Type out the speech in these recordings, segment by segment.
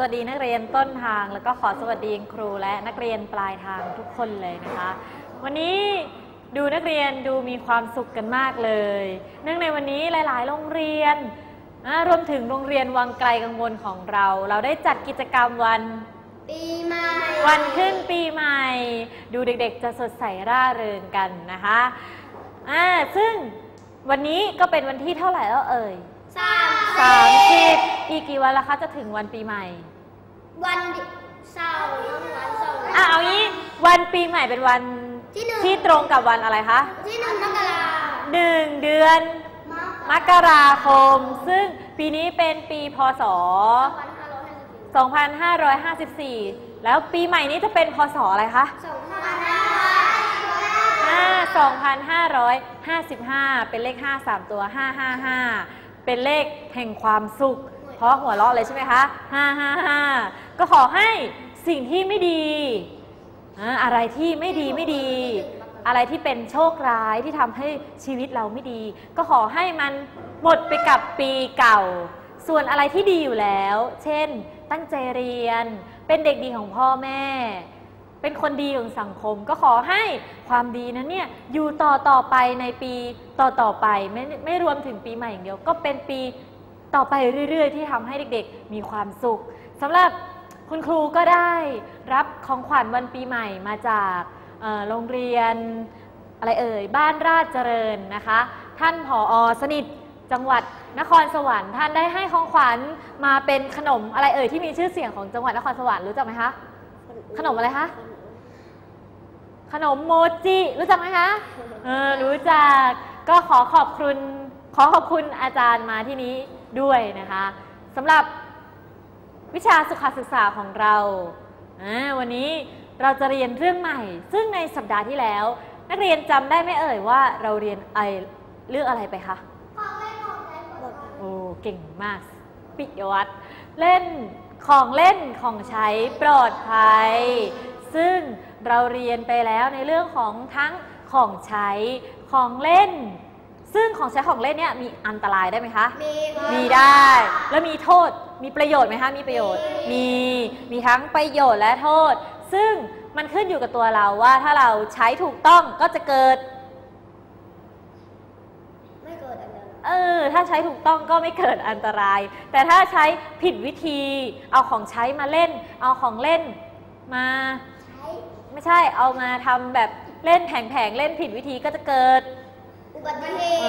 วัสดีนักเรียนต้นทาง แล้วก็ขอสวัสดีครูและนักเรียนปลายทางทุกคนเลยนะคะ วันนี้ดูนักเรียนดูมีความสุขกันมากเลย เนื่องในวันนี้หลาย ๆ โรงเรียนอ่ารวมถึงโรงเรียนวังไกลกังวลของเรา เราได้จัดกิจกรรมวันปีใหม่ วันขึ้นปีใหม่ ดูเด็กๆ จะสดใสร่าเริงกันนะคะอ่าซึ่งวันนี้ก็เป็นวันที่เท่าไหร่แล้วเอ่ยสามสามสิบอีกกี่วันละคะจะถึงวันปีใหม่ วันเสาร์วันเสาร์อะเอางี้วันปีใหม่เป็นวันที่หนึ่งที่ตรงกับวันอะไรคะที่หนึ่งมกราหนึ่งเดือนมมกราคม ซึ่งปีนี้เป็นปีพศสองพันห้าร้อยห้าสิบสี่2554 แล้วปีใหม่นี้จะเป็นพศอะไรคะสองพันห้าร้อยอ่า2555 เป็นเลข 5 3 ตัว 555 เป็นเลขแห่งความสุข เพราะหัวเราะเลยใช่ไหมคะ555ก็ขอให้สิ่งที่ไม่ดีอ่าอะไรที่ไม่ดีไม่ดี อะไรที่เป็นโชคร้ายที่ทำให้ชีวิตเราไม่ดี ก็ขอให้มันหมดไปกับปีเก่า ส่วนอะไรที่ดีอยู่แล้ว เช่น ตั้งใจเรียน เป็นเด็กดีของพ่อแม่ เป็นคนดีของสังคม ก็ขอให้ความดีนั้นเนี่ยอยู่ต่อต่อไปในปีต่อต่อไปไม่ไม่รวมถึงปีใหม่อย่างเดียว ก็เป็นปี ต่อไปเรื่อย ๆ ที่ทำให้เด็กๆ มีความสุขสำหรับคุณครูก็ได้รับของขวัญวันปีใหม่มาจากโรงเรียนอะไรเอ่ยบ้านราชเจริญนะคะ ท่านผออสนิทจังหวัดนครสวรรค์ท่านได้ให้ของขวัญมาเป็นขนมอะไรเอ่ยที่มีชื่อเสียงของจังหวัดนครสวรรค์รู้จักไหมคะขนมอะไรคะขนมโมจิรู้จักไหมคะเออรู้จักก็ขอขอบคุณขอขอบคุณอาจารย์มาที่นี้ ด้วยนะคะสำหรับวิชาสุขศึกษาของเราอ่าวันนี้เราจะเรียนเรื่องใหม่ ซึ่งในสัปดาห์ที่แล้ว นักเรียนจำได้ไหมเอ่ยว่าเราเรียนไอเรื่องอะไรไปคะของเล่นของใช้หมดโอ้เก่งมาก ปิยวัตรเล่นของเล่นของใช้ปลอดภัย ซึ่งเราเรียนไปแล้วในเรื่องของทั้งของใช้ของเล่น ซึ่งของใช้ของเล่นเนี่ยมีอันตรายได้ไหมคะ มีมีได้ แล้วมีโทษ มีประโยชน์ไหมคะ มีประโยชน์ มี มีทั้งประโยชน์และโทษ ซึ่งมันขึ้นอยู่กับตัวเราว่าถ้าเราใช้ถูกต้องก็จะเกิด ไม่เกิดอันนั้นเออ ถ้าใช้ถูกต้องก็ไม่เกิดอันตราย แต่ถ้าใช้ผิดวิธี เอาของใช้มาเล่น เอาของเล่นมาใช้ไม่ใช่ เอามาทำแบบเล่นแผงๆ เล่นผิดวิธีก็จะเกิด อุบัติเหเอ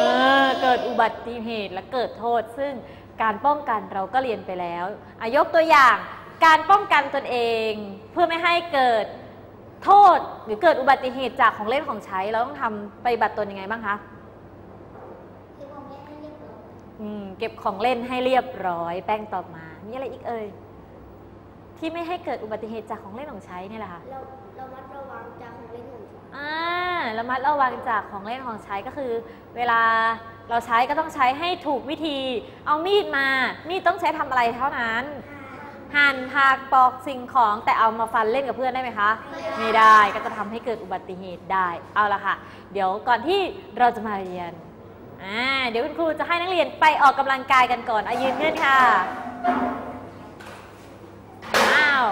ตุอเกิดอุบัติเหตุและเกิดโทษ ซึ่งการป้องกันเราก็เรียนไปแล้วอายกตัวอย่างการป้องกันตนเอง เพื่อไม่ให้เกิดโทษหรือเกิดอุบัติเหตุจากของเล่นของใช้ เราต้องทำปฏิบัติตนยังไงบ้างคะที่ผมไม่ให้เรียบร้อยอืมเก็บของเล่นให้เรียบร้อย แป้งตอบมา มีอะไรอีกเอ่ยที่ไม่ให้เกิดอุบัติเหตุจากของเล่นของใช้เนี่ยแหละค่ะเราเรามัด ระมัดระวังจากของเล่นของใช้ก็คือ เวลาเราใช้ก็ต้องใช้ให้ถูกวิธี เอามีดมา มีดต้องใช้ทำอะไรเท่านั้น หั่นหักปอกสิ่งของแต่เอามาฟันเล่นกับเพื่อนได้ไหมคะ ไม่ได้ก็จะทำให้เกิดอุบัติเหตุได้ เอาละค่ะ เดี๋ยวก่อนที่เราจะมาเรียนอ่าเดี๋ยวคุณครูจะให้นักเรียนไปออกกำลังกายกันก่อนอายืนขึ้นค่ะอ้าว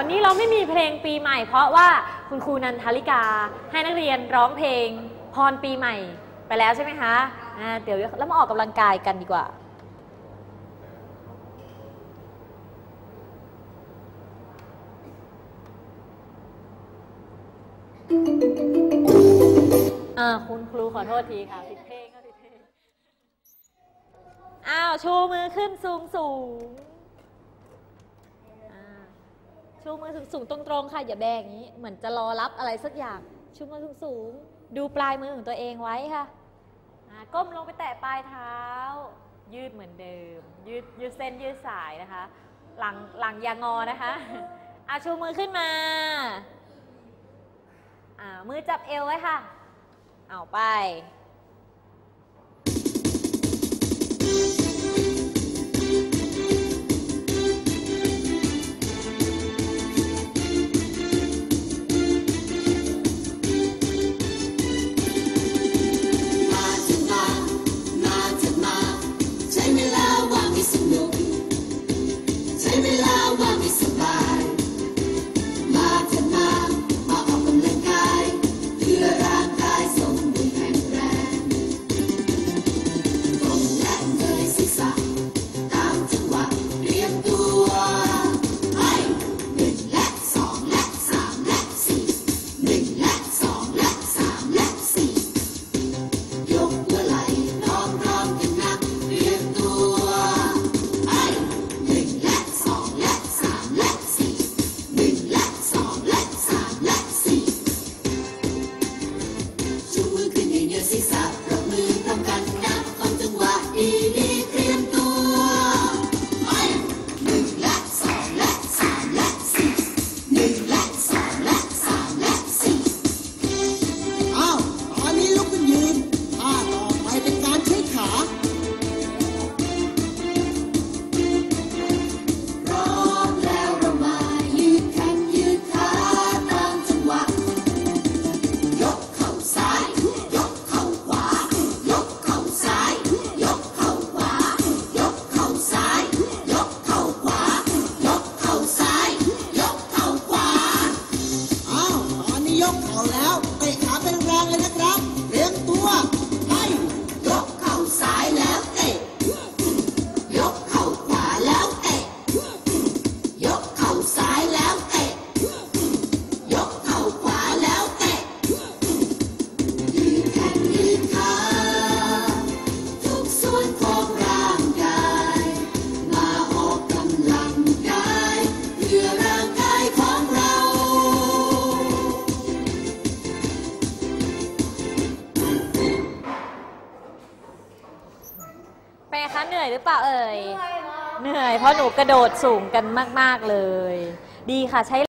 วันนี้เราไม่มีเพลงปีใหม่ เพราะว่าคุณครูนันทาริกา ให้นักเรียนร้องเพลงพรปีใหม่ไปแล้วใช่ไหมคะอ่าเดี๋ยวเรามาออกกำลังกายกันดีกว่าอ่าคุณครูขอโทษทีค่ะผิดเพลงค่ะผิดเพลงอ้าวชูมือขึ้นสูงสูง ชูมือสูงตรงๆค่ะอย่าแบกอย่างนี้ เหมือนจะรอรับอะไรสักอย่างชูมือสูงสูงดูปลายมือของตัวเองไว้ค่ะก้มลงไปแตะปลายเท้า ยืดเหมือนเดิม ยืดยืดเส้นยืดสายนะคะ หลังหลังยางอนะคะอาชูมือขึ้นมาอ่ามือจับเอวไว้ค่ะ เอาไปะเหนื่อยหรือเปล่าเอ่ย เหนื่อยเพราะหนูกระโดดสูงกันมาก ๆ เลย ดีค่ะใช้